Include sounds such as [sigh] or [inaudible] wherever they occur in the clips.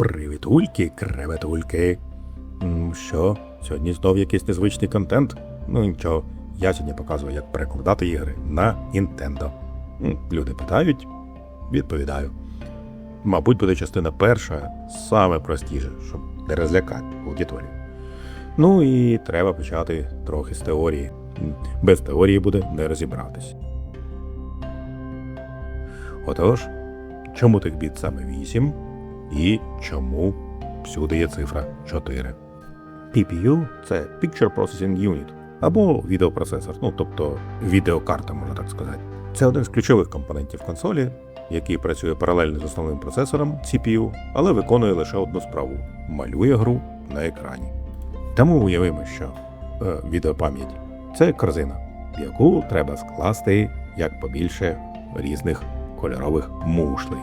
Привітульки, креветульки. Що? Сьогодні знов якийсь незвичний контент? Ну нічого, я сьогодні показую, як перекладати ігри на Nintendo. Люди питають, відповідаю. Мабуть, буде частина перша, саме простіше, щоб не розлякати аудиторію. Ну і треба почати трохи з теорії. Без теорії буде не розібратись. Отож, чому тих біт саме 8 і чому всюди є цифра 4? PPU це Picture Processing Unit або відеопроцесор, ну тобто відеокарта, можна так сказати. Це один з ключових компонентів консолі, який працює паралельно з основним процесором CPU, але виконує лише одну справу малює гру на екрані. Тому уявимо, що е, відеопам'ять це корзина, в яку треба скласти як побільше різних кольорових мушлей.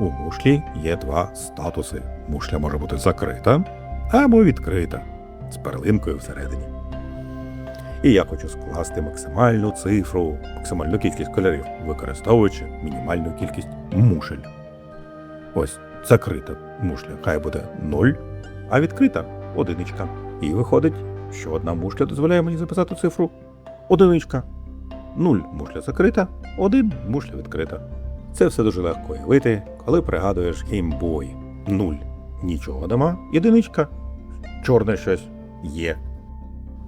У мушлі є два статуси. Мушля може бути закрита або відкрита з перлинкою всередині. І я хочу скласти максимальну цифру, максимальну кількість кольорів, використовуючи мінімальну кількість мушель. Ось закрита мушля, хай буде 0, а відкрита одиничка. І виходить, що одна мушля дозволяє мені записати цифру одиничка. 0 мушля закрита, 1 мушля відкрита. Це все дуже легко уявити, коли пригадуєш Boy. 0 нічого нема, єдиничка, чорне щось є.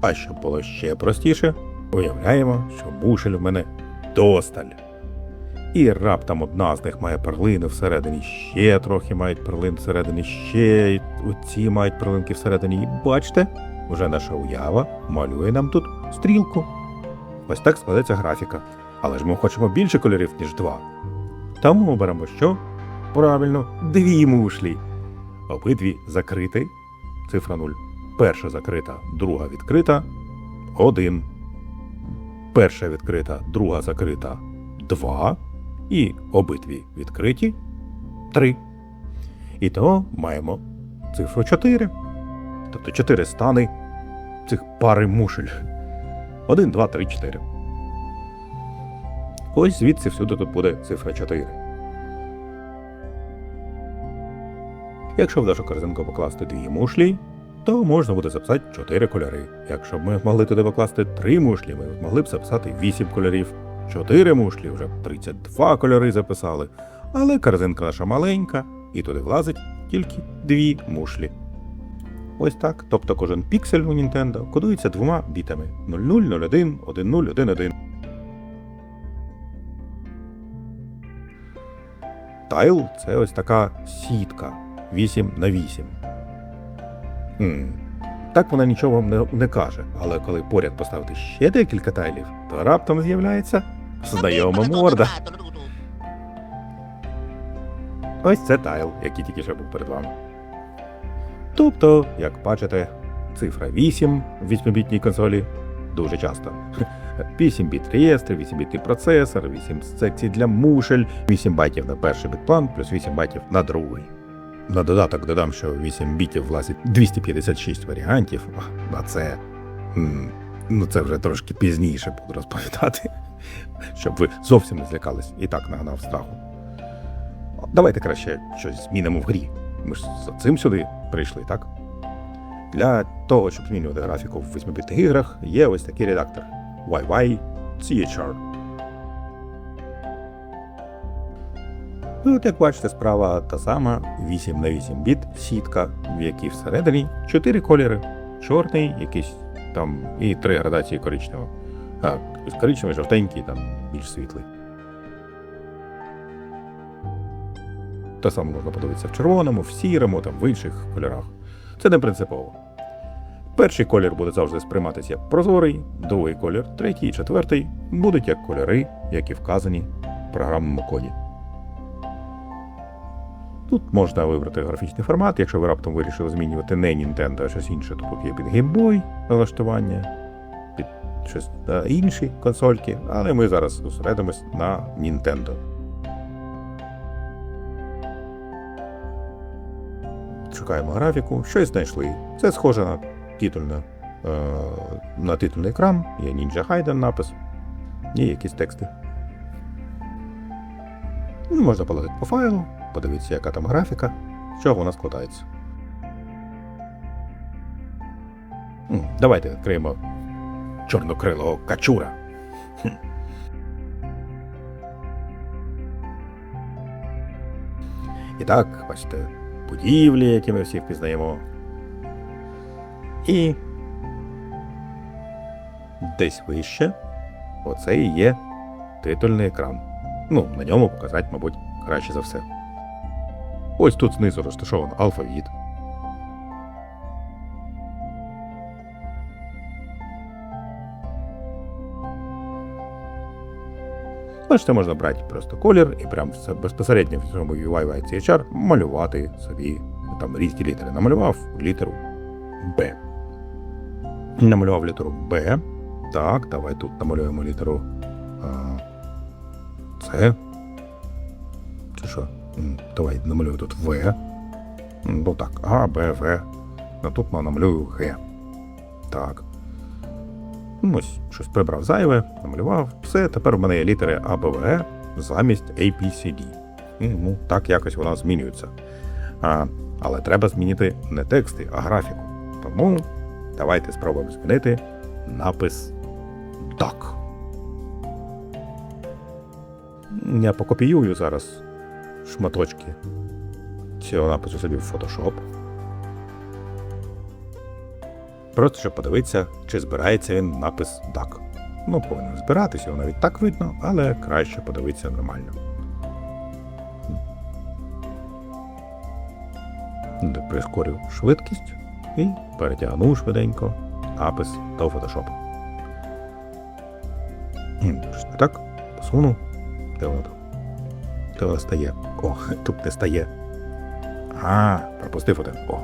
А щоб було ще простіше, уявляємо, що мушель в мене досталь. І раптом одна з них має перлини всередині, ще трохи мають перлин всередині, ще оці мають перлинки всередині. І бачите, вже наша уява малює нам тут стрілку. Ось так складеться графіка. Але ж ми хочемо більше кольорів, ніж два. Тому ми беремо що? Правильно, дві мушлі. Обидві закриті. Цифра 0. Перша закрита, друга відкрита. 1. Перша відкрита, друга закрита 2. І обидві відкриті 3. І то маємо цифру 4. Тобто 4 стани цих пари мушель. 1, 2, 3, 4. Ось звідси всюди тут буде цифра 4. Якщо в нашу корзинку покласти дві мушлі, то можна буде записати 4 кольори. Якщо б ми могли туди покласти 3 мушлі, ми могли б записати 8 кольорів. 4 мушлі вже 32 кольори записали. Але корзинка наша маленька, і туди влазить тільки 2 мушлі. Ось так. Тобто кожен піксель у Nintendo кодується двома бітами 00, 01, 10, 11. Тайл це ось така сітка 8 на 8. М, Так вона нічого вам не, не каже, але коли поряд поставити ще декілька тайлів, то раптом з'являється знайома морда. Ось це тайл, який тільки що був перед вами. Тобто, як бачите, цифра 8 в 8-бітній консолі дуже часто. [laughs] 8 біт реєстр, 8 бітний процесор, 8 секцій для мушель, 8 байтів на перший бітплан, плюс 8 байтів на другий. На додаток додам, що 8 бітів влазить 256 варіантів, а це. Ну, це вже трошки пізніше буду розповідати, [laughs] щоб ви зовсім не злякались і так нагнав страху. Давайте краще щось змінимо в грі. Ми ж за цим сюди прийшли, так? Для того, щоб змінювати графіку в 8-бітних іграх, є ось такий редактор YY CHR. Ну, от як бачите, справа та сама 8 на 8 біт сітка, в якій всередині 4 кольори: чорний, якийсь там і 3 градації коричневого. А, коричневий, жовтенький, там більш світлий. Те саме можна подивитися в червоному, в сірому, там в інших кольорах. Це не принципово. Перший колір буде завжди сприйматися як прозорий, другий колір, третій і четвертий будуть як кольори, які вказані в програмному коді. Тут можна вибрати графічний формат, якщо ви раптом вирішили змінювати не Nintendo, а щось інше, то є під Game Boy налаштування, під щось та інші консольки, але ми зараз зосередимось на Nintendo. Шукаємо графіку, щось знайшли. Це схоже на титульне, е, на титульний екран, є Ninja Gaiden напис і якісь тексти. Ну, Можна полазити по файлу, подивитися, яка там графіка. з чого вона складається. Давайте відкриємо чорнокрилого качура. І так, бачите, будівлі, які ми всі впізнаємо. І десь вище оце і є титульний екран. Ну, на ньому показати, мабуть, краще за все. Ось тут знизу розташований алфавіт. Бачите, можна брати просто колір і прям безпосередньо в цьому UI CHR малювати собі там різні літери. Намалював літеру Б. Намалював літеру Б. Так, давай тут намалюємо літеру С. Давай намалюю тут В. Ну так, А, Б, В. А тут намалюю Г. Так. Ну, Ось щось прибрав зайве, намалював. Все, тепер в мене є літери А, Б, В, замість APCD. Ну, так якось вона змінюється. А, але треба змінити не тексти, а графіку. Тому давайте спробуємо змінити напис DUCK. Я покопіюю зараз шматочки цього напису собі в Photoshop. Просто щоб подивитися, чи збирається він напис DUCK. Ну, повинен збиратися, його навіть так видно, але краще подивитися нормально. Прискорю швидкість і перетягну швиденько напис до не так? Посуну. Де воно там? Воно стає? О, [laughs] тут не стає. А, пропустив один. О.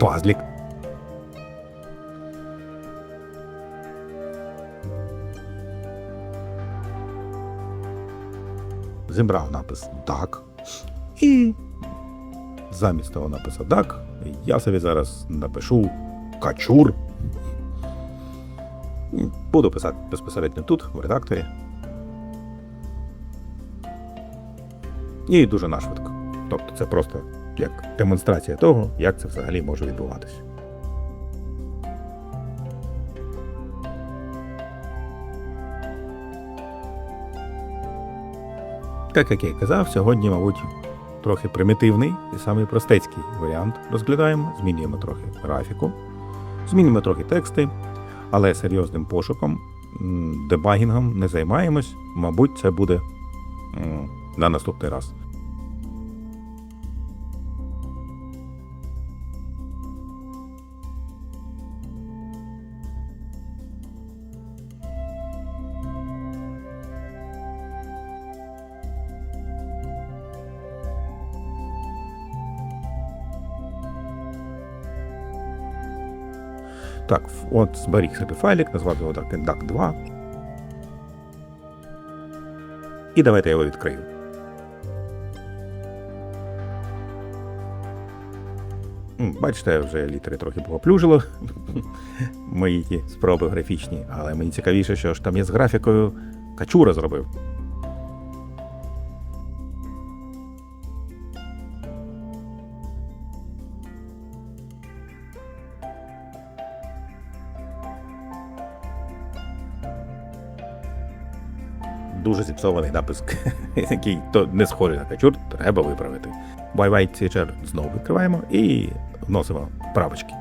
Пазлік. Зібрав напис DUCK. І замість того напису DUCK я собі зараз напишу качур. Буду писати безпосередньо тут, в редакторі. І дуже нашвидко. Тобто це просто як демонстрація того, як це взагалі може відбуватися. Так як я і казав, сьогодні, мабуть, трохи примітивний і самий простецький варіант розглядаємо, змінюємо трохи графіку, змінюємо трохи тексти, але серйозним пошуком, дебагінгом не займаємось. Мабуть, це буде на наступний раз. Так, от зберіг собі файлик, назвав його так DAC 2. І давайте я його відкрию. Бачите, вже літери трохи поплюжило. [laughs] Мої ті спроби графічні, але мені цікавіше, що ж там є з графікою Качура зробив. Дуже зіпсований напис, [laughs] який то не схожий на качур, треба виправити. YY CHR знову відкриваємо і вносимо правочки.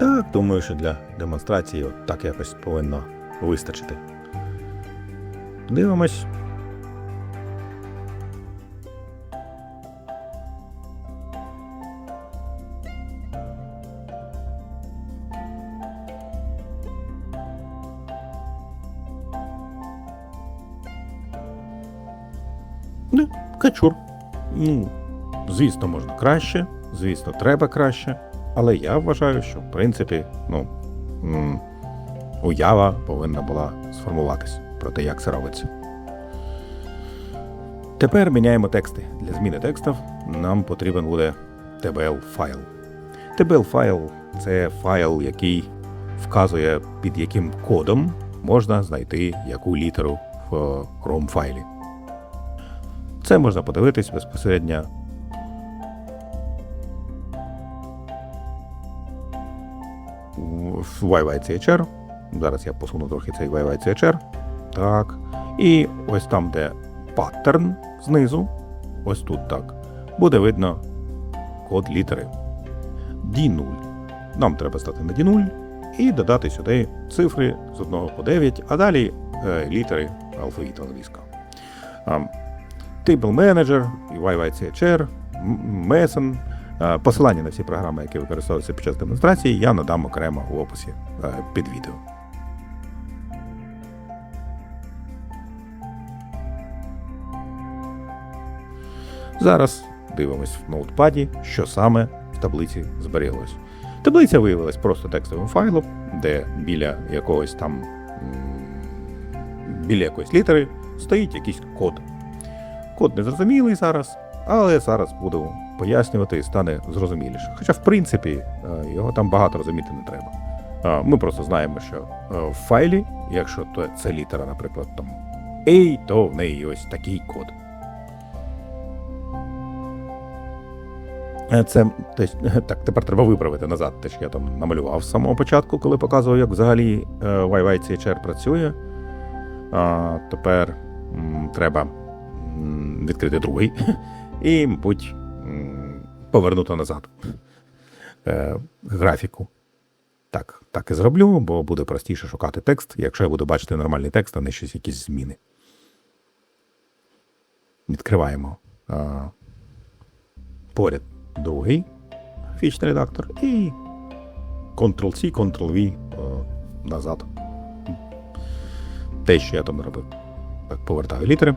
Так, думаю, що для демонстрації от так якось повинно вистачити. Дивимось. Ну, звісно, можна краще, звісно, треба краще. Але я вважаю, що в принципі, ну, уява повинна була сформуватись про те, як це робиться. Тепер міняємо тексти. Для зміни текстів нам потрібен буде TBL файл. TBL файл це файл, який вказує, під яким кодом можна знайти яку літеру в Chrome файлі. Це можна подивитись безпосередньо в YYCHR. Зараз я посуну трохи цей YYCHR. Так. І ось там, де паттерн знизу, ось тут так, буде видно код літери D0. Нам треба стати на D0 і додати сюди цифри з 1 по 9, а далі е, літери алфавіту англійського. Table Manager, YYCHR, Mason. Е, Посилання на всі програми, які використовуються під час демонстрації, я надам окремо в описі е, під відео. Зараз дивимось в ноутпаді, що саме в таблиці збереглось. Таблиця виявилась просто текстовим файлом, де біля якогось там біля якоїсь літери стоїть якийсь код. Код незрозумілий зараз, але зараз буду пояснювати і стане зрозуміліше. Хоча, в принципі, е, його там багато розуміти не треба. Е, Ми просто знаємо, що е, в файлі, якщо це літера, наприклад, там A, то в неї ось такий код. Це те, [laughs] так, тепер треба виправити назад те, що я там намалював з самого початку, коли показував, як взагалі YYCHR працює. А, тепер м, треба відкрити другий [laughs] і, мабуть, повернути назад е, графіку. Так, так і зроблю, бо буде простіше шукати текст, якщо я буду бачити нормальний текст, а не щось якісь зміни. Відкриваємо а, поряд другий графічний редактор і Ctrl-C, Ctrl-V о, назад. Те, що я там робив. Так, повертаю літери.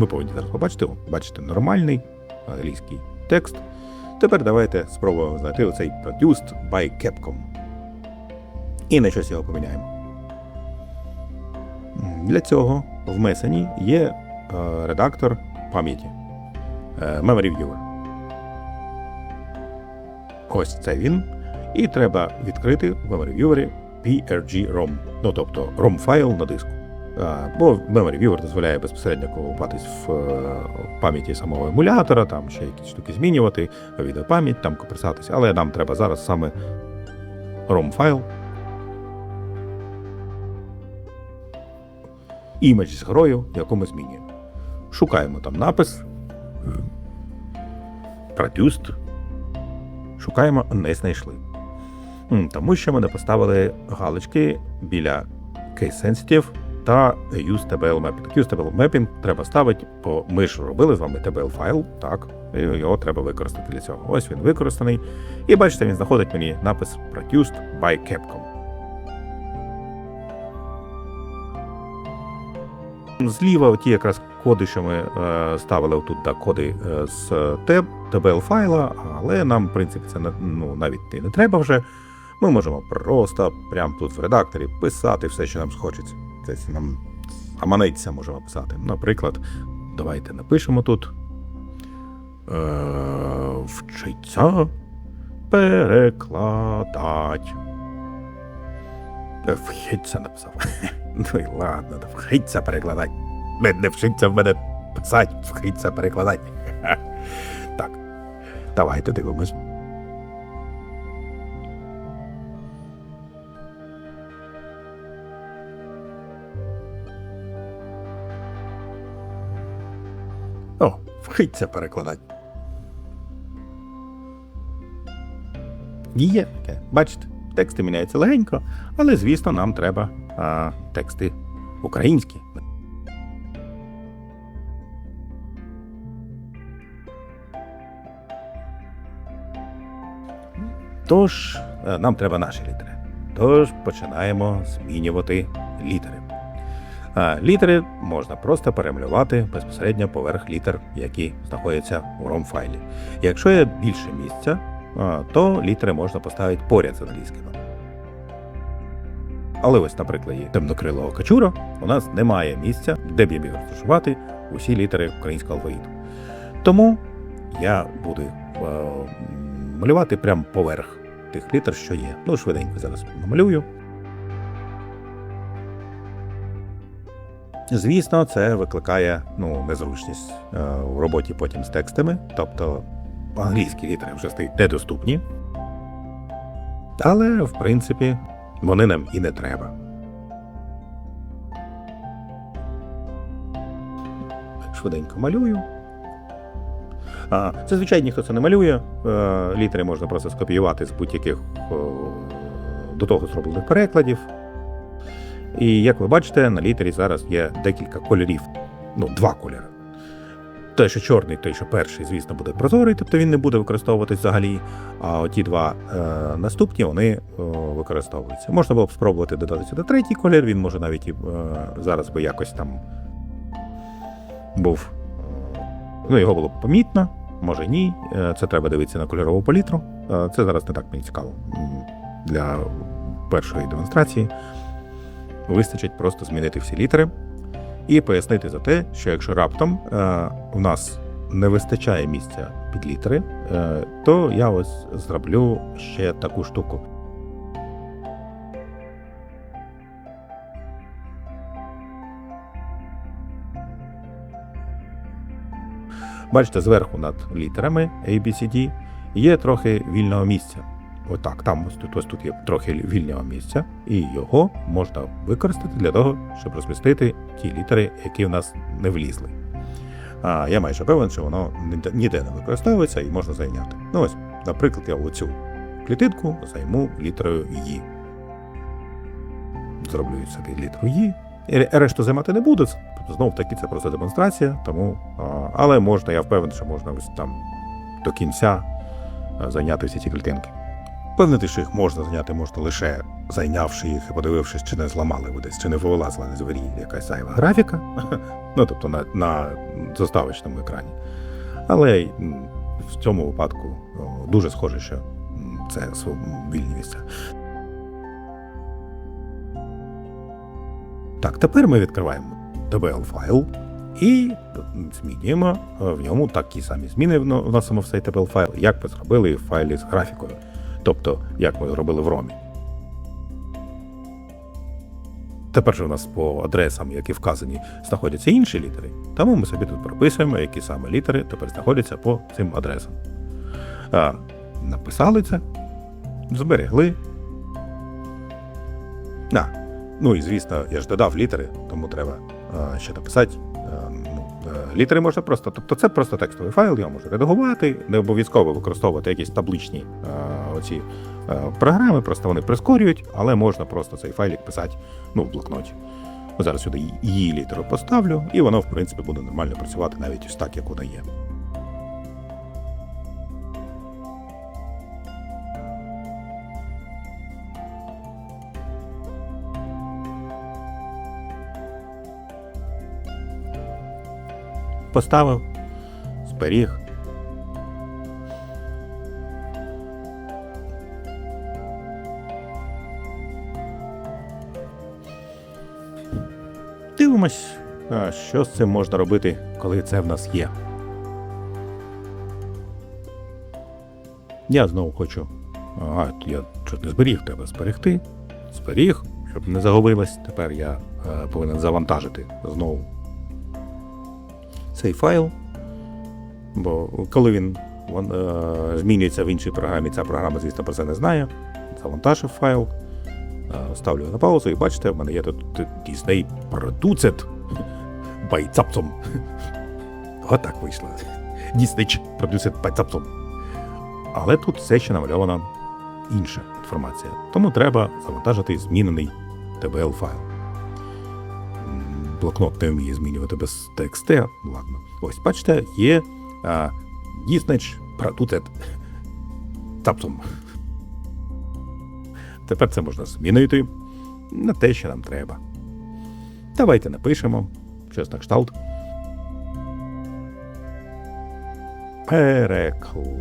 Ми повинні зараз побачити, о, бачите, нормальний англійський текст. Тепер давайте спробуємо знайти оцей Produced by Capcom. І на щось його поміняємо. Для цього в Месені є е, редактор пам'яті е, Memory Viewer. Ось це він. І треба відкрити в Memory Viewer PRG-ROM, ну тобто ROM файл на диску. Бо Memory Viewer дозволяє безпосередньо копатись в е, пам'яті самого емулятора, там ще якісь штуки змінювати, відеопам'ять, там копирсатися. Але нам треба зараз саме ROM файл. Імідж з грою, яку ми змінюємо. Шукаємо там напис. Produced. Шукаємо, не знайшли. Тому що ми не поставили галочки біля Case Sensitive та Use Mapping. Use TBL Mapping треба ставити, бо ми ж робили з вами TBL файл, так, його треба використати для цього. Ось він використаний. І бачите, він знаходить мені напис Produced by Capcom. Зліва оті якраз коди, що ми е, ставили отут, да, коди е, з TB, TBL файла, але нам, в принципі, це ну, навіть не треба вже. Ми можемо просто прямо тут в редакторі писати все, що нам схочеться. Це нам аманеться можемо писати. Наприклад, давайте напишемо тут. Е, вчиться перекладать. Е, Вхиться написав. [laughs] Ну і ладно, вхиться перекладать. Не, вчиться в мене писати, вхиться перекладать. [laughs] Так, давайте дивимось. хить перекладати. І таке. Бачите, тексти міняються легенько, але, звісно, нам треба а, тексти українські. Тож, е, нам треба наші літери. Тож починаємо змінювати літери. А, Літери можна просто перемалювати безпосередньо поверх літер, які знаходяться у ROM файлі. Якщо є більше місця, то літери можна поставити поряд з англійськими. Але ось, на прикладі темнокрилого качура у нас немає місця, де б я міг розташувати усі літери українського алфавіту. Тому я буду е, малювати прямо поверх тих літер, що є. Ну, швиденько зараз намалюю. Звісно, це викликає ну, незручність е, в роботі потім з текстами, тобто англійські літери вже стають недоступні. Але, в принципі, вони нам і не треба. Швиденько малюю. А, зазвичай ніхто це не малює. Е, Літери можна просто скопіювати з будь-яких до того зроблених перекладів. І як ви бачите, на літері зараз є декілька кольорів. Ну, два кольори. Той, що чорний, той, що перший, звісно, буде прозорий, тобто він не буде використовуватись взагалі. А оті два е, наступні вони е, використовуються. Можна було б спробувати додати сюди третій колір, він може навіть і е, зараз би якось там був. е, Ну, його було б помітно, може ні. Е, Це треба дивитися на кольорову палітру. Е, Це зараз не так мені цікаво для першої демонстрації. Вистачить просто змінити всі літери і пояснити за те, що якщо раптом е, у нас не вистачає місця під літери, е, то я ось зроблю ще таку штуку. Бачите, зверху над літерами A, B, C, D є трохи вільного місця. Отак, там ось тут, ось тут є трохи вільного місця, і його можна використати для того, щоб розмістити ті літери, які в нас не влізли. А я майже певен, що воно ніде- не використовується і можна зайняти. Ну ось, наприклад, я оцю клітинку займу літерою «Ї». Зроблю собі літеру «Ї». Решту займати не буду. Знов таки це просто демонстрація, тому. Але можна, я впевнений, що можна ось там до кінця зайняти всі ці клітинки. Впевнити, що їх можна зайняти, можна лише зайнявши їх і подивившись, чи не зламали ви десь, чи не вилазила на двері якась зайва графіка, [laughs] ну тобто на, на заставочному екрані. Але в цьому випадку дуже схоже, що це вільні місця. Так, тепер ми відкриваємо TBL файл і змінюємо е, в ньому такі самі зміни вно- вносимо в цей TBL файл, як ми зробили в файлі з графікою. Тобто, як ми робили в ромі. Тепер же у нас по адресам, які вказані, знаходяться інші літери, тому ми собі тут прописуємо, які саме літери тепер знаходяться по цим адресам. А, написали це, зберегли. А, ну і звісно, я ж додав літери, тому треба а, ще написати. ну, Літери можна просто, тобто це просто текстовий файл, його можна редагувати, не обов'язково використовувати якісь табличні оці а, програми, просто вони прискорюють, але можна просто цей файлик писати ну, в блокноті. Зараз сюди її літеру поставлю, і воно, в принципі, буде нормально працювати навіть ось так, як воно є. Поставив, зберіг. Дивимось, а, що з цим можна робити, коли це в нас є. Я знову хочу. А, я чуть не зберіг, треба зберегти. Зберіг, щоб не загубилось. Тепер я е, повинен завантажити знову цей файл. Бо коли він, вон, е, змінюється в іншій програмі, ця програма, звісно, про це не знає. Завантажив файл, ставлю на паузу і бачите, в мене є тут Disney by Zapsom. Отак вийшло. Produced by Zapsom. Але тут все ще намальована інша інформація. Тому треба завантажити змінений TBL файл. Блокнот не вміє змінювати без TXT. Ладно. Ось, бачите, є а, Disney Produced Zapsom. Тепер це можна змінити на те, що нам треба. Давайте напишемо щось на кшталт. Перекладено.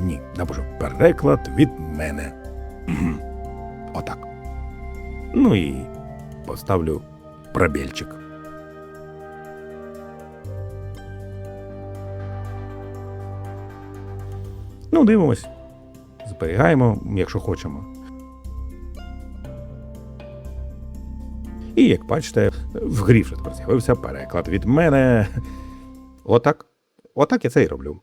Ні, напишу переклад від мене. Отак. Ну і поставлю пробільчик. Ну, дивимось. Зберігаємо, якщо хочемо. І як бачите, в грі вже тепер з'явився переклад від мене. Отак. Отак я це і роблю.